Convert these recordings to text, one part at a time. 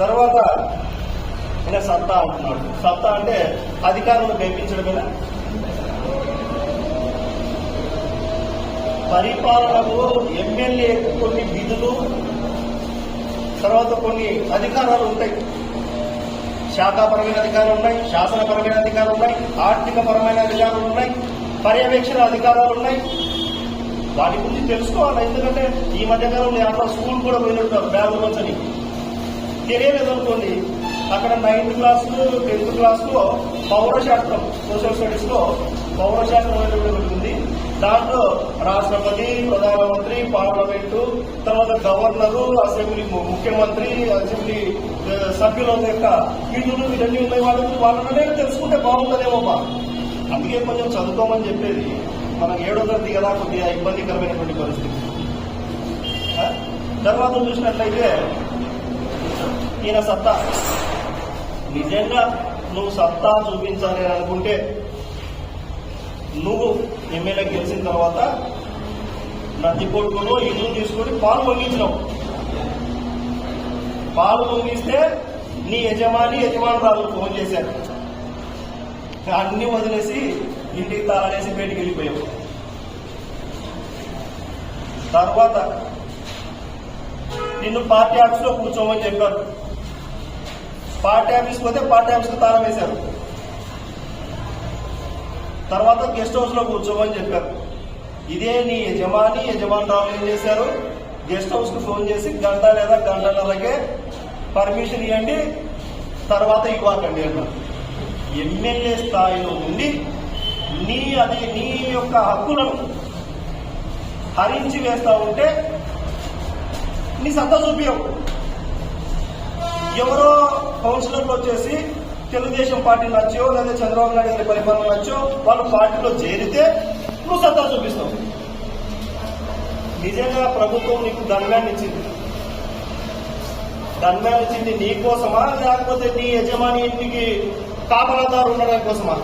తర్వాత ఇంకా సత్తా అంటున్నాడు. సత్తా అంటే అధికారులను గెలిపించడమేనా పరిపాలనకు ఎమ్మెల్యే కొన్ని విధులు తర్వాత కొన్ని అధికారాలు ఉంటాయి. శాఖాపరమైన అధికారాలు ఉన్నాయి శాసనపరమైన అధికారాలు ఉన్నాయి ఆర్థిక పరమైన అధికారాలు ఉన్నాయి పర్యవేక్షణ అధికారాలు ఉన్నాయి. వాటి గురించి తెలుసుకోవాలి ఎందుకంటే ఈ మధ్యకాలంలో అట్లా స్కూల్ కూడా పోయినట్టు బ్యాగులు వచ్చని తెలియలేదు అనుకోండి అక్కడ నైన్త్ క్లాస్ టెన్త్ క్లాస్లో పౌరశాస్త్రం సోషల్ స్టడీస్లో పౌరశాస్త్రం అనేది ఉంటుంది దాంట్లో రాష్ట్రపతి ప్రధానమంత్రి పార్లమెంటు తర్వాత గవర్నరు అసెంబ్లీ ముఖ్యమంత్రి అసెంబ్లీ సభ్యుల యొక్క విధులు ఇవన్నీ ఉన్నాయి. వాళ్ళకి వాళ్ళనే తెలుసుకుంటే బాగుంటుందేమో అందుకే కొంచెం చదువుకోమని చెప్పేది. మనం ఏడో తరగతి కదా కొద్దిగా ఇబ్బందికరమైనటువంటి పరిస్థితి. తర్వాత చూసినట్లయితే ఈయన సత్తా. నిజంగా నువ్వు సత్తా చూపించాలి అని అనుకుంటే నువ్వు ఎమ్మెల్యే గెలిచిన తర్వాత నది కొట్టుకును ఇల్లు తీసుకొని పాలు పొంగించినావు. పాలు పొంగిస్తే నీ యజమాని యజమానురాలు ఫోన్ చేశారు. అన్ని వదిలేసి ఇంటికి తాళనేసి బయటికి వెళ్ళిపోయావు. తర్వాత నిన్ను పార్టీ ఆఫీస్లో కూర్చోమని చెప్పారు. పార్టీ ఆఫీస్ పోతే పార్టీ ఆఫీస్కు తాళం వేశారు. తర్వాత గెస్ట్ హౌస్లో కూర్చోమని చెప్పారు. ఇదే నీ యజమాని యజమానురాలు ఏం చేశారు? గెస్ట్ హౌస్కు ఫోన్ చేసి గంట లేదా గంటన్నరకే పర్మిషన్ ఇవ్వండి తర్వాత ఇవ్వకండి అన్నారు. ఎమ్మెల్యే స్థాయిలో ఉండి నీ అది నీ యొక్క హక్కులను హరించి వేస్తా ఉంటే నీ సత్తా చూపించవు ఎవరో కౌన్సిలర్లు వచ్చేసి తెలుగుదేశం పార్టీ నచ్చో లేదా చంద్రబాబు నాయుడు గారి పరిపాలన నచ్చో వాళ్ళు పార్టీలో చేరితే నువ్వు సత్తా చూపిస్తావు. నిజంగా ప్రభుత్వం నీకు దండాన్ని ఇచ్చింది. దండాన్ని ఇచ్చింది నీ కోసమా లేకపోతే నీ యజమాని ఇంటికి కాపలాదారు ఉండడం కోసమా?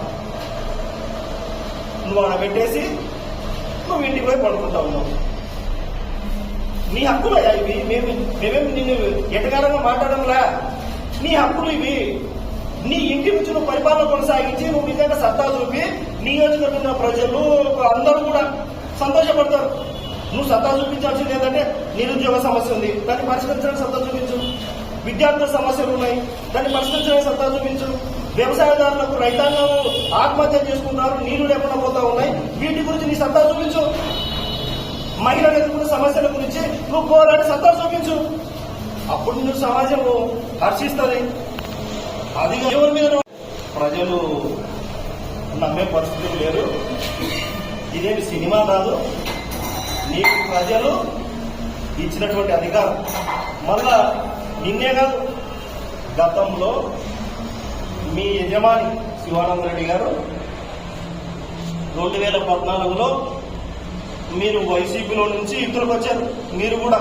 నువ్వు ఆడ పెట్టేసి నువ్వు ఇంటికి పోయి పడుకుంటా ఉన్నావు. నీ హక్కులయ్యా ఇవి. మేము మేమేమి నిన్ను ఎటకారంగా మాట్లాడంలా నీ హక్కులు ఇవి. నీ ఇంటి నుంచి నువ్వు పరిపాలన కొనసాగించి నువ్వు నిజంగా సత్తా చూపి నియోజకవర్గంలో ప్రజలు అందరూ కూడా సంతోషపడతారు. నువ్వు సత్తా చూపించాల్సింది ఏంటంటే నిరుద్యోగ సమస్య ఉంది. దాన్ని పరిష్కరించడానికి సత్తా చూపించు. విద్యార్థుల సమస్యలు ఉన్నాయి. దాన్ని పరిష్కరించడానికి సత్తా చూపించు. వ్యవసాయదారులకు రైతాంగం ఆత్మహత్య చేసుకుంటారు నీళ్ళు లేకుండా పోతా ఉన్నాయి. వీటి గురించి నీ సత్తా చూపించు. మహిళలు ఎదుర్కొన్న సమస్యల గురించి నువ్వు పోరాడి సత్తా చూపించు. అప్పుడు నువ్వు సమాజం హర్షిస్తుంది. అది ఎవరి మీద ప్రజలు నమ్మే పరిస్థితి లేరు ఇదేమి సినిమా కాదు. నీకు ప్రజలు ఇచ్చినటువంటి అధికారం. మళ్ళా నిన్నే కాదు గతంలో మీ యజమాని శివానంద రెడ్డి గారు రెండు వేల పద్నాలుగులో మీరు వైసీపీలో నుంచి ఇద్దరికి వచ్చారు. మీరు కూడా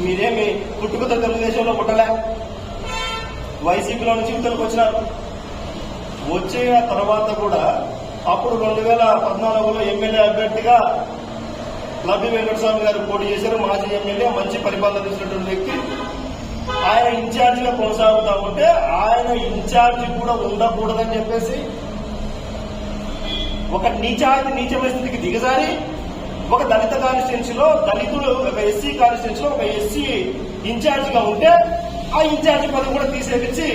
మీరేమి పుట్టుకతో తెలుగుదేశంలో పుట్టలే? వైసీపీలో నుంచి ఇద్దరికి వచ్చినారు. వచ్చిన తర్వాత కూడా అప్పుడు రెండు వేల పద్నాలుగులో ఎమ్మెల్యే అభ్యర్థిగా లబ్బి వెంకటస్వామి గారు పోటీ చేశారు. మాజీ ఎమ్మెల్యే మంచి పరిపాలన చేసినటువంటి వ్యక్తి. ఆయన ఇన్ఛార్జిగా కొనసాగుతా ఉంటే ఆయన ఇన్ఛార్జి కూడా ఉండకూడదని చెప్పేసి ఒక నీచాతి నీచమైన స్థితికి దిగజారి ఒక దళిత కాన్స్టిట్యున్సీలో దళితులు ఒక ఎస్సీ కాన్స్టిట్యున్సీలో ఒక ఎస్సీ ఇన్ఛార్జిగా ఉంటే ఆ ఇన్ఛార్జి పదవి కూడా తీసేపించి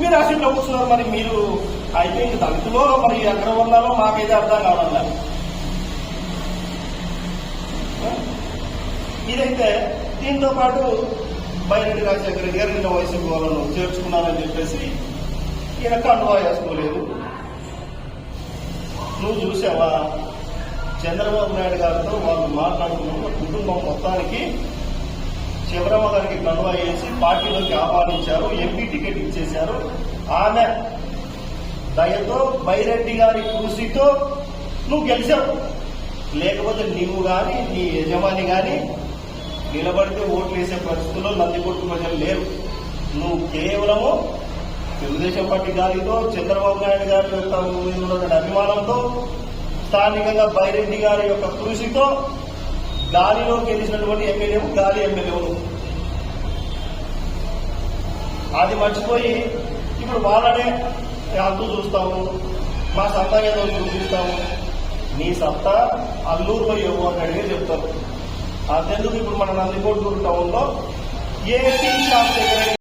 మీరు అసెంబ్లీలో కూర్చున్నారు. మరి మీరు అయితే ఇంక దళితులో మరి ఎక్కడ ఉన్నారో మాకైతే అర్థం కావడం ఇదైతే దీంతో పాటు బైరెడ్డి రాజశేఖర్ గారు నిన్న వైసీపీ వాళ్ళను చేర్చుకున్నానని చెప్పేసి ఈయన కండువా వేసుకోలేదు. నువ్వు చూసావా? చంద్రబాబు నాయుడు గారితో వాళ్ళు మాట్లాడుకున్నప్పుడు కుటుంబం మొత్తానికి శివరామ గారికి కండువా వేసి పార్టీలోకి ఆహ్వానించారు ఎంపీ టికెట్ ఇచ్చేశారు. ఆమె దయతో బైరెడ్డి గారి కృషితో నువ్వు గెలిచావు. లేకపోతే నీవు కానీ నీ యజమాని కానీ నిలబడితే ఓట్లు వేసే పరిస్థితుల్లో నందికొట్టు ప్రజలు లేరు. నువ్వు కేవలము తెలుగుదేశం పార్టీ గారితో చంద్రబాబు నాయుడు గారి యొక్క అభిమానంతో స్థానికంగా బైరెడ్డి గారి యొక్క కృషితో గాలిలో గెలిచినటువంటి ఎమ్మెల్యేలు గాలి ఎమ్మెల్యేలు అది మర్చిపోయి ఇప్పుడు వాళ్ళనే అంతూ చూస్తాము మా సత్తా ఏదో చూపిస్తాము నీ సత్తా అల్లూరులో ఏవో అని అడిగే చెప్తారు. అంతెందుకు ఇప్పుడు మన నందికోటూరు టౌన్ టౌన్లో ఏ టీ షాప్ దగ్గర